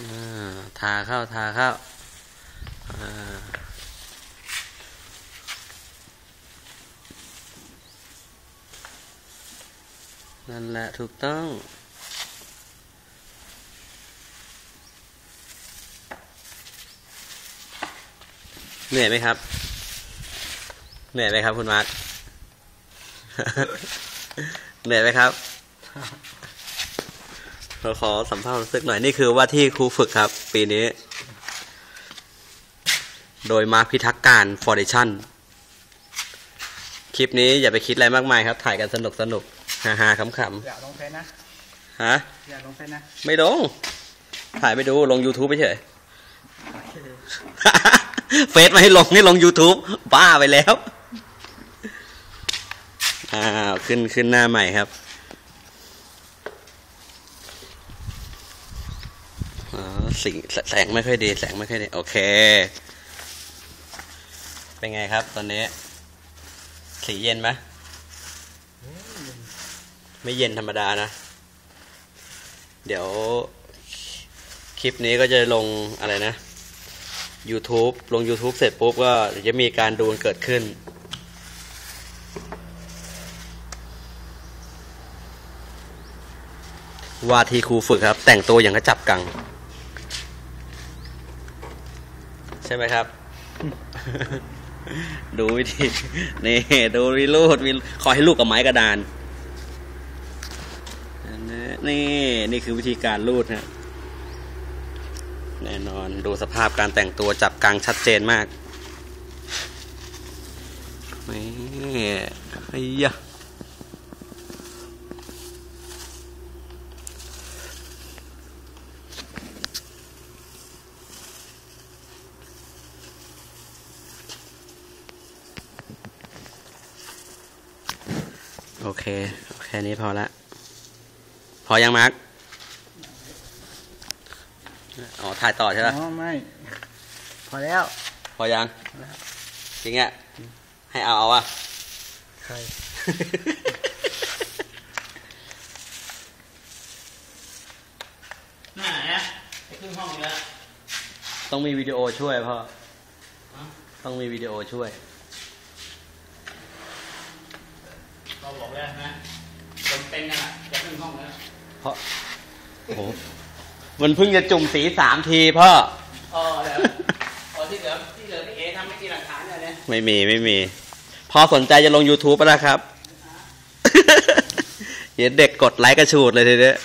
อทาเข้าทาเข้าอ่านั่นแหละถูกต้อง เหนื่อยไหมครับ เหนื่อยไหมครับคุณมาร์คเหนื่อยไหมครับ เราขอสัมภาษณ์ความรู้สึกหน่อยนี่คือว่าที่ครูฝึกครับ ปีนี้ โดยมาร์คพิทักษ์การฟอร์เดชั่นคลิปนี้อย่าไปคิดอะไรมากมายครับ ถ่ายกันสนุกสนุกฮาฮาขำขอย่าลงเฟซนะำฮะ อย่าลงเฟซนะไม่ลงถ่ายไปดูลง YouTube ไปเฉยโอเคเฟซมาให้ลงนี่ลง YouTube บ้าไปแล้ว อ้าว ขึ้นขึ้นหน้าใหม่ครับอ๋อ สิงแสงไม่ค่อยดี แสงไม่ค่อยดี โอเค เป็นไงครับ ตอนนี้ สีเย็นไหมไม่เย็นธรรมดานะ เดี๋ยว คลิปนี้ก็จะลงอะไรนะ YouTube ลง YouTube เสร็จปุ๊บก็จะมีการดูนเกิดขึ้นว่าที่ครูฝึกครับ แต่งตัวอย่างกระจับกัง ใช่ไหมครับ ดูวิธีนี่ดูวิลูดวิขอให้ลูกกับไม้กระดานนี่นี่คือวิธีการรูดนะแน่นอนดูสภาพการแต่งตัวจับกังชัดเจนมากนี่ไอ้ยะ เค แค่นี้พอละ พอยังมาร์กอ๋อ ถ่ายต่อใช่ไหมอ๋อ ไม่ พอแล้ว พอยัง จริงอะ ให้เอาเอาอะใครไหนอะไปขึ้นห้องอีกแล้วต้องมีวิดีโอช่วยพ่อ ต้องมีวิดีโอช่วย เราบอกแล้วนะคนเป็นกันอะจะขึ้นห้องแล้วเพราะโอ้โหมันเพิ่งจะจุ่มสีสามทีพ่ออ๋อเดี๋ยวอ๋อที่เหลือที่เหลือพี่เอทำไม่กี่หลักฐานเนี่ยเนี่ยไม่มีไม่มี พอสนใจจะลง YouTube แล้วนะครับ เห็นเด็กกดไลค์กระชูดเลยทีเดียว